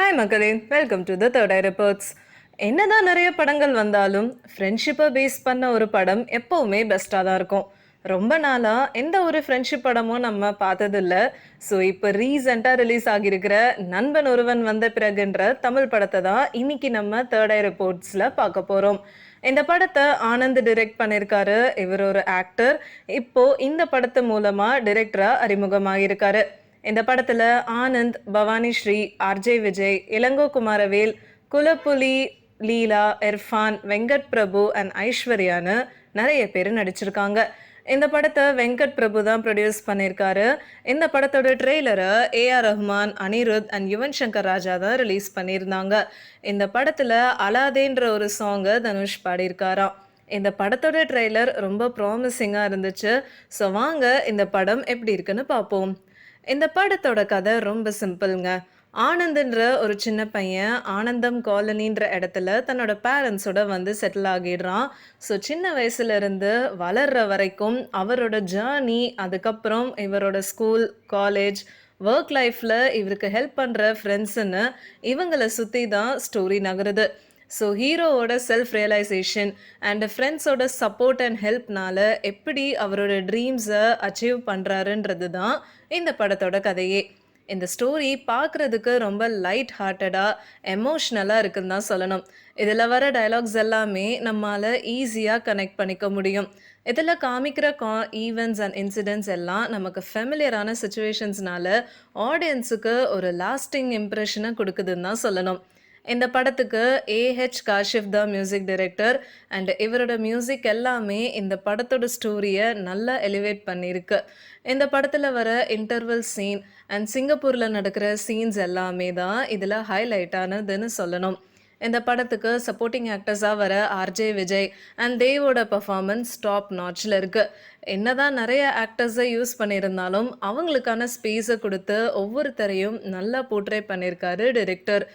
Hi மக்களே welcome to the third eye reports என்னதான் நிறைய படங்கள் வந்தாலும் ஃப்ரெண்ட்ஷிப்பை பேஸ் பண்ண ஒரு படம் எப்போவுமே பெஸ்ட்டாக தான் இருக்கும். ரொம்ப நாளாக எந்த ஒரு ஃப்ரெண்ட்ஷிப் படமும் நம்ம பார்த்ததில்ல. ஸோ இப்போ ரீசெண்டாக ரிலீஸ் ஆகியிருக்கிற நண்பன் ஒருவன் வந்த பிறகுன்ற தமிழ் படத்தை தான் இன்னைக்கு நம்ம தேர்ட் ஐ ரிப்போர்ட்ஸில் பார்க்க போகிறோம் இந்த படத்தை ஆனந்த் டிரெக்ட் பண்ணியிருக்காரு. இவர் ஒரு ஆக்டர் இப்போது இந்த படத்து மூலமாக டிரெக்டராக அறிமுகமாகியிருக்காரு. இந்த படத்தில் ஆனந்த் பவானி ஸ்ரீ ஆர்ஜே விஜய் இளங்கோ குமாரவேல் குலப்புலி லீலா இர்ஃபான் வெங்கட் பிரபு அண்ட் ஐஸ்வர்யான்னு நிறைய பேர் நடிச்சிருக்காங்க. இந்த படத்தை வெங்கட் பிரபு தான் ப்ரொடியூஸ் பண்ணியிருக்காரு. இந்த படத்தோட ட்ரெய்லரை ஏஆர் ரஹ்மான் அனிருத் அண்ட் யுவன் சங்கர் ராஜா தான் ரிலீஸ் பண்ணியிருந்தாங்க. இந்த படத்தில் அலாதேன்ற ஒரு சாங்கை தனுஷ் பாடியிருக்காராம். இந்த படத்தோட ட்ரெய்லர் ரொம்ப ப்ராமிசிங்காக இருந்துச்சு. ஸோ வாங்க இந்த படம் எப்படி இருக்குன்னு பார்ப்போம். இந்த படத்தோட கதை ரொம்ப சிம்பிள்ங்க. ஆனந்த்ன்ற ஒரு சின்ன பையன் ஆனந்தம் காலனின்ற இடத்துல தன்னோட பேரண்ட்ஸோட வந்து செட்டில் ஆகிடுறான். ஸோ சின்ன வயசுலேருந்து வளர்கிற வளர்ற வரைக்கும் அவரோட ஜேர்னி அதுக்கப்புறம் இவரோட ஸ்கூல் காலேஜ் ஒர்க் லைஃப்பில் இவருக்கு ஹெல்ப் பண்ணுற ஃப்ரெண்ட்ஸுன்னு இவங்களை சுற்றி தான் ஸ்டோரி நகருது. ஸோ ஹீரோவோட செல்ஃப் ரியலைசேஷன் அண்ட் ஃப்ரெண்ட்ஸோட சப்போர்ட் அண்ட் ஹெல்ப்னால எப்படி அவரோட ட்ரீம்ஸை அச்சீவ் பண்ணுறாருன்றது தான் இந்த படத்தோட கதையே. இந்த ஸ்டோரி பார்க்குறதுக்கு ரொம்ப லைட் ஹார்ட்டடாக எமோஷ்னலாக இருக்குன்னு தான் சொல்லணும். இதில் வர டயலாக்ஸ் எல்லாமே நம்மளால் ஈஸியாக கனெக்ட் பண்ணிக்க முடியும். இதில் காமிக்கிற கா ஈவெண்ட்ஸ் அண்ட் இன்சிடென்ட்ஸ் எல்லாம் நமக்கு ஃபெமிலியரான சுச்சுவேஷன்ஸ்னால ஆடியன்ஸுக்கு ஒரு லாஸ்டிங் இம்ப்ரெஷனை கொடுக்குதுன்னு தான் சொல்லணும். இந்த படத்துக்கு ஏஹெச் காஷிஃப் தான் மியூசிக் டைரக்டர் அண்ட் இவரோட மியூசிக் எல்லாமே இந்த படத்தோட ஸ்டோரியை நல்லா எலிவேட் பண்ணியிருக்கு இந்த படத்தில் வர இன்டர்வல் சீன் அண்ட் சிங்கப்பூரில் நடக்கிற சீன்ஸ் எல்லாமே தான் இதில் ஹைலைட்டானதுன்னு சொல்லணும். இந்த படத்துக்கு சப்போர்ட்டிங் ஆக்டர்ஸாக வர ஆர்ஜே விஜய் அண்ட் தேவோட பர்ஃபார்மன்ஸ் டாப் நாட்சில் இருக்குது என்னதான் நிறைய ஆக்டர்ஸை யூஸ் பண்ணியிருந்தாலும் அவங்களுக்கான ஸ்பேஸை கொடுத்து ஒவ்வொருத்தரையும் நல்லா போர்ட்ரே பண்ணியிருக்காரு டிரெக்டர்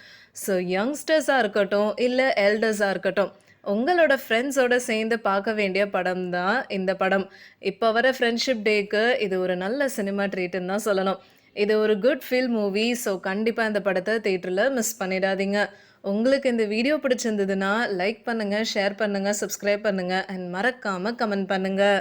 ஸோ யங்ஸ்டர்ஸாக இருக்கட்டும் இல்லை எல்டர்ஸாக இருக்கட்டும் உங்களோட ஃப்ரெண்ட்ஸோட சேர்ந்து பார்க்க வேண்டிய படம் தான் இந்த படம். இப்போ வர ஃப்ரெண்ட்ஷிப் டேக்கு இது ஒரு நல்ல சினிமா ட்ரீட்டுன்னு தான் சொல்லணும். இது ஒரு குட் ஃபீல் மூவி ஸோ கண்டிப்பாக இந்த படத்தை தேட்டரில் மிஸ் பண்ணிடாதீங்க. உங்களுக்கு இந்த வீடியோ பிடிச்சிருந்ததுன்னா லைக் பண்ணுங்கள் ஷேர் பண்ணுங்கள் சப்ஸ்கிரைப் பண்ணுங்கள் அண்ட் மறக்காமல் கமெண்ட் பண்ணுங்கள்